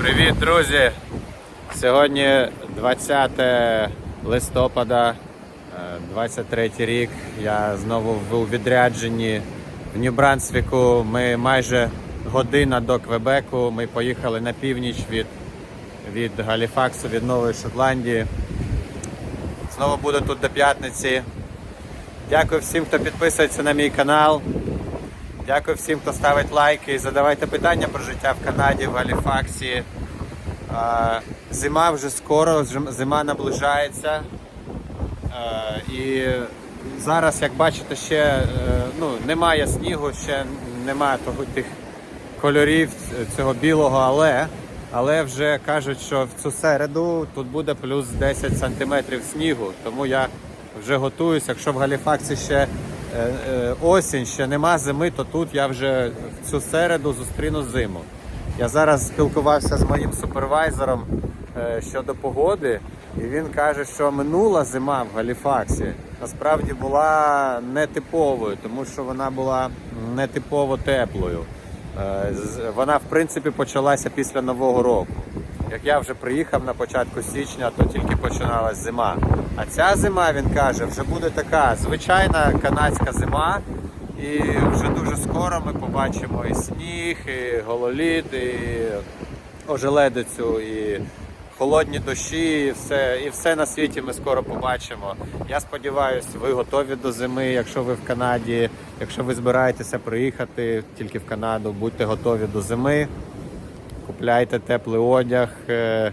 Привіт, друзі! Сьогодні 20 листопада, е, 23 рік. Я знову у відрядженні в Нью-Брансвіку. Ми майже година до Квебеку. Ми поїхали на північ від, від Галіфаксу, від Нової Шотландії. Знову буду тут до п'ятниці. Дякую всім, хто підписується на мій канал. Дякую всім, хто ставить лайки. і Задавайте питання про життя в Канаді, в Галіфаксі. Зима вже скоро, зима наближається. І зараз, як бачите, ще е, ну, немає снігу, ще немає того, тих кольорів цього білого, але, але вже кажуть, що в цю середу тут буде плюс 10 сантиметрів снігу. Тому я вже готуюся. Якщо в Галіфаксі ще осінь, ще нема зими, то тут я вже цю середу зустріну зиму. Я зараз спілкувався з моїм супервайзером е, щодо погоди, і він каже, що минула зима в Галіфаксі насправді була нетиповою, тому що вона була нетипово теплою. Е, Вона, в принципі, почалася після Нового року. Як я вже приїхав на початку січня, то тільки починалась зима. А ця зима, він каже, вже буде така звичайна канадська зима. І вже дуже скоро ми побачимо і сніг, і гололід, і ожеледицю, і холодні дощі, і все, і все на світі ми скоро побачимо. Я сподіваюся, ви готові до зими, якщо ви в Канаді, якщо ви збираєтеся приїхати тільки в Канаду, будьте готові до зими. Купляйте теплий одяг е, е,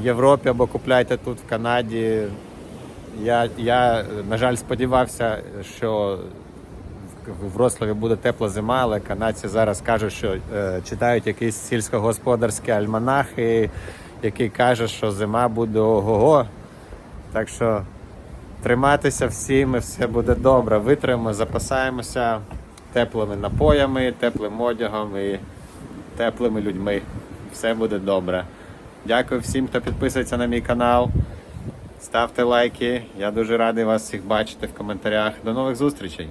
в Європі або купляйте тут в Канаді. Я, я, на жаль, сподівався, що в- в буде тепла зима, але канадці зараз кажуть, що е, читають якийсь сільськогосподарський альманах, і, який каже, що зима буде ого-го. Так що триматися всім і все буде добре. Витримаємо, запасаємося теплими напоями, теплим одягом і теплими людьми. Все буде добре. Дякую всім, хто підписується на мій канал. Ставте лайки. Я дуже радий вас всіх бачити в коментарях. До нових зустрічей!